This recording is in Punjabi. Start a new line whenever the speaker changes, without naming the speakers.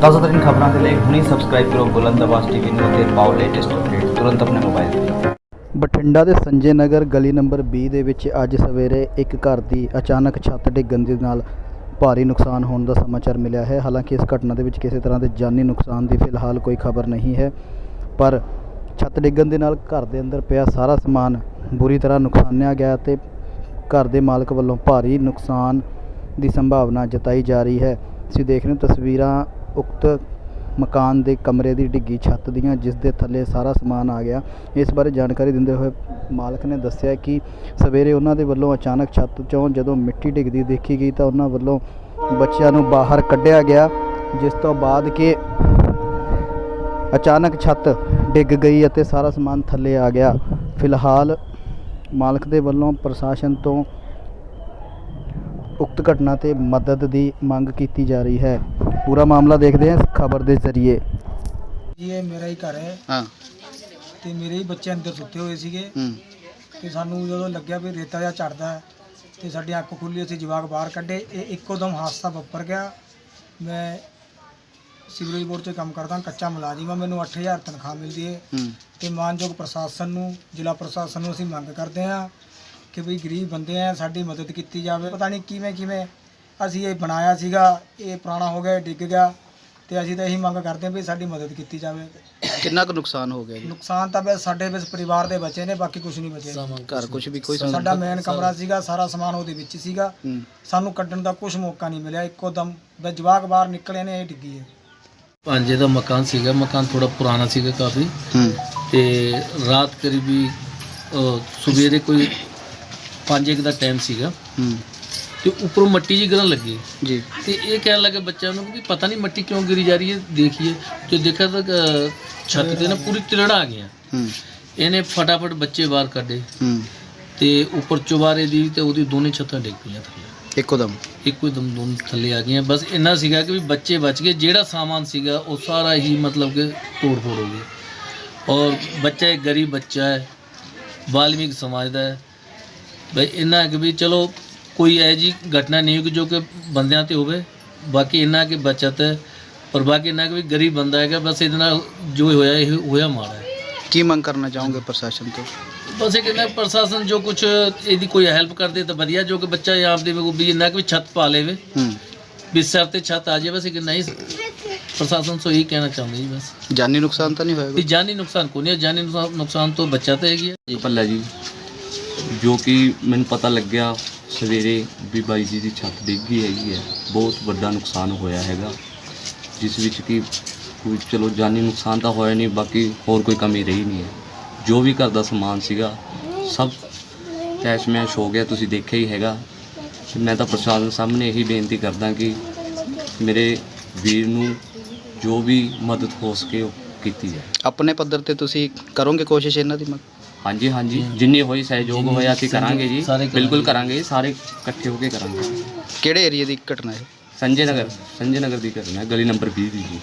ਤਾਜ਼ਾ ਖਬਰਾਂ ਦੇ ਲਈ ਹੁਣੇ ਸਬਸਕ੍ਰਾਈਬ ਕਰੋ ਬੁਲੰਦ ਆਵਾਜ਼ ਟੀਵੀ ਨੂੰ ਅਤੇ ਪਾਓ ਲੇਟੈਸਟ ਅਪਡੇਟ ਤੁਰੰਤ ਆਪਣੇ ਮੋਬਾਈਲ ਤੇ।
ਬਠਿੰਡਾ ਦੇ ਸੰਜੇ ਨਗਰ ਗਲੀ ਨੰਬਰ 20 ਦੇ ਵਿੱਚ ਅੱਜ ਸਵੇਰੇ ਇੱਕ ਘਰ ਦੀ ਅਚਾਨਕ ਛੱਤ ਡਿੱਗਣ ਦੇ ਨਾਲ ਭਾਰੀ ਨੁਕਸਾਨ ਹੋਣ ਦਾ ਸਮਾਚਾਰ ਮਿਲਿਆ ਹੈ। ਹਾਲਾਂਕਿ ਇਸ ਘਟਨਾ ਦੇ ਵਿੱਚ ਕਿਸੇ ਤਰ੍ਹਾਂ ਦੇ ਜਾਨੀ ਨੁਕਸਾਨ ਦੀ ਫਿਲਹਾਲ ਕੋਈ ਖਬਰ ਨਹੀਂ ਹੈ, ਪਰ ਛੱਤ ਡਿੱਗਣ ਦੇ ਨਾਲ ਘਰ ਦੇ ਅੰਦਰ ਪਿਆ ਸਾਰਾ ਸਮਾਨ ਬੁਰੀ ਤਰ੍ਹਾਂ ਨੁਕਸਾਨਿਆ ਗਿਆ ਤੇ ਘਰ ਦੇ ਮਾਲਕ ਵੱਲੋਂ ਭਾਰੀ ਨੁਕਸਾਨ ਦੀ ਸੰਭਾਵਨਾ ਜਤਾਈ ਜਾ ਰਹੀ ਹੈ। ਤੁਸੀਂ ਦੇਖ ਰਹੇ ਹੋ ਤਸਵੀਰਾਂ ਉਕਤ ਮਕਾਨ ਦੇ ਕਮਰੇ ਦੀ ਡਿੱਗੀ ਛੱਤ ਦੀਆਂ, ਜਿਸ ਦੇ ਥੱਲੇ ਸਾਰਾ ਸਮਾਨ ਆ ਗਿਆ। ਇਸ ਬਾਰੇ ਜਾਣਕਾਰੀ ਦਿੰਦੇ ਹੋਏ ਮਾਲਕ ਨੇ ਦੱਸਿਆ ਕਿ ਸਵੇਰੇ ਉਹਨਾਂ ਦੇ ਵੱਲੋਂ ਅਚਾਨਕ ਛੱਤ ਚੋਂ ਜਦੋਂ ਮਿੱਟੀ ਡਿੱਗਦੀ ਦੇਖੀ ਗਈ ਤਾਂ ਉਹਨਾਂ ਵੱਲੋਂ ਬੱਚਿਆਂ ਨੂੰ ਬਾਹਰ ਕੱਢਿਆ ਗਿਆ, ਜਿਸ ਤੋਂ ਬਾਅਦ ਕਿ ਅਚਾਨਕ ਛੱਤ ਡਿੱਗ ਗਈ ਅਤੇ ਸਾਰਾ ਸਮਾਨ ਥੱਲੇ ਆ ਗਿਆ। ਫਿਲਹਾਲ ਮਾਲਕ ਦੇ ਵੱਲੋਂ ਪ੍ਰਸ਼ਾਸਨ ਤੋਂ ਉਕਤ ਘਟਨਾ ਤੇ ਮਦਦ ਦੀ ਮੰਗ ਕੀਤੀ ਜਾ ਰਹੀ ਹੈ। ਪੂਰਾ ਮਾਮਲਾ ਦੇਖਦੇ ਹਾਂ ਖਬਰ ਦੇ ਜ਼ਰੀਏ।
ਜੀ ਇਹ ਮੇਰਾ ਹੀ ਘਰ ਹੈ।
ਹਾਂ।
ਤੇ ਮੇਰੇ ਹੀ ਬੱਚੇ ਅੰਦਰ ਸੁੱਤੇ ਹੋਏ ਸੀਗੇ।
ਹੂੰ।
ਤੇ ਸਾਨੂੰ ਜਦੋਂ ਲੱਗਿਆ ਵੀ ਰੇਤਾ ਜਿਹਾ ਚੜਦਾ ਤੇ ਸਾਡੀ ਅੱਖ ਖੁੱਲੀ ਅਸੀਂ ਜਵਾਕ ਬਾਹਰ ਕੱਢੇ। ਇਹ ਇੱਕੋ ਦਮ ਹਾਦਸਾ ਵਾਪਰ ਗਿਆ। ਮੈਂ ਸਿਵਰੇਜ ਬੋਰਡ 'ਚ ਕੰਮ ਕਰਦਾ ਕੱਚਾ ਮੁਲਾਜ਼ਮ ਹਾਂ ਮੈਨੂੰ 8000 ਤਨਖਾਹ ਮਿਲਦੀ ਹੈ।
ਹੂੰ।
ਤੇ ਮਾਨਯੋਗ ਪ੍ਰਸ਼ਾਸਨ ਨੂੰ ਜ਼ਿਲ੍ਹਾ ਪ੍ਰਸ਼ਾਸਨ ਨੂੰ ਅਸੀਂ ਮੰਗ ਕਰਦੇ ਹਾਂ ਕਿ ਵੀ ਗਰੀਬ ਬੰਦੇ ਆ ਸਾਡੀ ਮਦਦ ਕੀਤੀ ਜਾਵੇ। ਪਤਾ ਨਹੀਂ ਕਿਵੇਂ ਕਿਵੇਂ ਅਸੀਂ ਇਹ ਬਣਾਇਆ ਸੀਗਾ ਇਹ ਪੁਰਾਣਾ ਹੋ ਗਿਆ ਇਹ ਡਿੱਗ ਗਿਆ ਤੇ ਅਸੀਂ ਤਾਂ ਇਹੀ ਮੰਗ ਕਰਦੇ ਹਾਂ ਵੀ ਸਾਡੀ ਮਦਦ ਕੀਤੀ ਜਾਵੇ।
ਕਿੰਨਾ ਕੁ ਨੁਕਸਾਨ ਹੋ ਗਿਆ ਜੀ?
ਨੁਕਸਾਨ ਤਾਂ ਬਸ ਸਾਡੇ ਬਸ ਪਰਿਵਾਰ ਦੇ ਬਚੇ ਨੇ ਬਾਕੀ ਕੁਝ ਨਹੀਂ ਬਚਿਆ।
ਘਰ ਕੁਝ ਵੀ ਕੋਈ
ਸਾਡਾ ਮੇਨ ਕਮਰਾ ਸੀਗਾ ਸਾਰਾ ਸਮਾਨ ਉਹਦੇ ਵਿੱਚ ਸੀਗਾ।
ਹੂੰ।
ਸਾਨੂੰ ਕੱਢਣ ਦਾ ਕੁਝ ਮੌਕਾ ਨਹੀਂ ਮਿਲਿਆ ਇੱਕੋ ਦਮ ਬਸ ਜਵਾਕ ਬਾਹਰ ਨਿਕਲੇ ਨੇ ਇਹ ਡਿੱਗੀ ਹੈ।
ਭਾਂਜੇ ਦਾ ਮਕਾਨ ਸੀਗਾ ਮਕਾਨ ਥੋੜਾ ਪੁਰਾਣਾ ਸੀਗਾ ਕਾਫੀ।
ਹੂੰ।
ਤੇ ਰਾਤ ਕਰੀਬੀ ਸਵੇਰੇ ਕੋਈ 5 ਦਾ ਟਾਈਮ ਸੀਗਾ।
ਹੂੰ।
ਤੇ ਉੱਪਰੋਂ ਮਿੱਟੀ ਜੀ ਗਿਰਨ ਲੱਗੀ।
ਜੀ।
ਤੇ ਇਹ ਕਹਿਣ ਲੱਗੇ ਬੱਚਿਆਂ ਨੂੰ ਕਿ ਪਤਾ ਨਹੀਂ ਮਿੱਟੀ ਕਿਉਂ ਗਿਰੀ ਜਾ ਰਹੀ ਹੈ ਦੇਖੀਏ। ਤੇ ਦੇਖਿਆ ਤਾਂ ਛੱਤ ਤੇ ਨਾ ਪੂਰੀ ਤਿਲੜਾ ਆ ਗਿਆ
ਹੂੰ।
ਇਹਨੇ ਫਟਾਫਟ ਬੱਚੇ ਬਾਹਰ ਕੱਢੇ।
ਹੂੰ।
ਤੇ ਉੱਪਰ ਚੁਬਾਰੇ ਦੀ ਤੇ ਉਹਦੀ ਦੋਨੇ ਛੱਤਾਂ ਡਿੱਗ ਪਈਆਂ ਥੱਲੇ।
ਇੱਕੋ ਦਮ?
ਇੱਕੋ ਦਮ ਦੋਨ ਥੱਲੇ ਆ ਗਈਆਂ। ਬਸ ਇੰਨਾ ਸੀਗਾ ਕਿ ਵੀ ਬੱਚੇ ਬਚ ਗਏ। ਜਿਹੜਾ ਸਾਮਾਨ ਸੀਗਾ ਉਹ ਸਾਰਾ ਹੀ ਮਤਲਬ ਕਿ ਤੋੜ ਫੋੜ ਹੋ ਗਿਆ। ਔਰ ਬੱਚਾ ਇੱਕ ਗਰੀਬ ਬੱਚਾ ਹੈ। ਵਾਲਮੀਕ ਸਮਾਜ ਦਾ ਹੈ। ਬਈ ਇੰਨਾ ਕਿ ਵੀ ਚਲੋ ਕੋਈ ਐ ਜੀ ਘਟਨਾ ਨਹੀਂ ਹੋਈ ਜੋ ਕਿ ਬੰਦਿਆਂ ਤੇ ਹੋਵੇ ਬਾਕੀ ਇੰਨਾ ਕਿ ਬਚਤ ਹੈ ਪਰ ਬਾਕੀ ਇੰਨਾ ਕਿ ਵੀ ਗਰੀਬ ਬੰਦਾ ਹੈਗਾ ਬਸ ਇਹਦੇ ਨਾਲ ਜੋ ਹੋਇਆ ਇਹ ਹੋਇਆ ਮਾੜਾ ਹੈ।
ਕੀ ਮੰਗ ਕਰਨਾ ਚਾਹੋਗੇ ਪ੍ਰਸ਼ਾਸਨ ਤੋਂ?
ਬਸ ਇਹ ਕਹਿੰਦਾ ਪ੍ਰਸ਼ਾਸਨ ਜੋ ਕੁਝ ਇਹਦੀ ਕੋਈ ਹੈਲਪ ਕਰਦੇ ਤਾਂ ਵਧੀਆ ਜੋ ਕਿ ਬੱਚਾ ਇਹ ਆਪਦੇ ਵੀ ਵੀ ਇੰਨਾ ਕਿ ਵੀ ਛੱਤ ਪਾ ਲੇਵੇ।
ਹੂੰ।
ਵੀ ਸਿਰ ਤੇ ਛੱਤ ਆ ਜਾਏ ਬਸ ਇੱਕ ਨਹੀਂ ਪ੍ਰਸ਼ਾਸਨ ਤੋਂ ਇਹੀ ਕਹਿਣਾ ਚਾਹੁੰਦੇ ਜੀ ਬਸ।
ਜਾਨੀ ਨੁਕਸਾਨ ਤਾਂ ਨਹੀਂ ਹੋਏਗਾ
ਵੀ ਜਾਨੀ ਨੁਕਸਾਨ ਕੋਈ ਨਹੀਂ ਹੈ, ਜਾਨੀ ਨੁਕਸਾਨ ਨੁਕਸਾਨ ਤੋਂ ਬੱਚਾ ਤਾਂ ਹੈਗੀ ਹੈ। ਜੀ
ਭੱਲਾ ਜੀ ਜੋ ਕਿ ਮੈਨੂੰ ਪਤਾ ਲੱਗਿਆ ਸਵੇਰੇ ਵੀ ਬਾਈ ਜੀ ਦੀ ਛੱਤ ਡਿੱਗ ਗਈ ਹੈਗੀ ਹੈ। ਬਹੁਤ ਵੱਡਾ ਨੁਕਸਾਨ ਹੋਇਆ ਹੈਗਾ। ਜਿਸ ਵਿੱਚ ਕਿ ਕੋਈ ਚਲੋ ਜਾਨੀ ਨੁਕਸਾਨ ਤਾਂ ਹੋਇਆ ਨਹੀਂ, ਬਾਕੀ ਹੋਰ ਕੋਈ ਕਮੀ ਰਹੀ ਨਹੀਂ ਹੈ। ਜੋ ਵੀ ਘਰ ਦਾ ਸਮਾਨ ਸੀਗਾ, ਸਭ ਤੈਸ਼ ਮੈਸ਼ ਹੋ ਗਿਆ, ਤੁਸੀਂ ਦੇਖਿਆ ਹੀ ਹੈਗਾ। ਮੈਂ ਤਾਂ ਪ੍ਰਸ਼ਾਸਨ ਸਾਹਮਣੇ ਇਹੀ ਬੇਨਤੀ ਕਰਦਾ ਕਿ ਮੇਰੇ ਵੀਰ ਨੂੰ ਜੋ ਵੀ ਮਦਦ ਹੋ ਸਕੇ ਉਹ ਕੀਤੀ ਜਾਏ
ਆਪਣੇ ਪੱਧਰ ਤੇ ਤੁਸੀਂ ਕਰੋਗੇ ਕੋਸ਼ਿਸ਼ ਇਹਨਾਂ ਦੀ ਮਦਦ?
ਹਾਂਜੀ ਹਾਂਜੀ। ਜਿੰਨੀ ਹੋਈ ਸਹਿਯੋਗ ਹੋਇਆ ਅਸੀਂ ਕਰਾਂਗੇ ਜੀ। ਬਿਲਕੁਲ ਕਰਾਂਗੇ ਸਾਰੇ ਇਕੱਠੇ ਹੋ ਕੇ ਕਰਾਂਗੇ।
ਕਿਹੜੇ ਏਰੀਆ ਦੀ ਘਟਨਾ ਹੈ?
ਸੰਜੇ ਨਗਰ ਸੰਜੇ ਨਗਰ ਦੀ ਘਟਨਾ ਹੈ, ਗਲੀ ਨੰਬਰ 20 ਦੀ ਜੀ।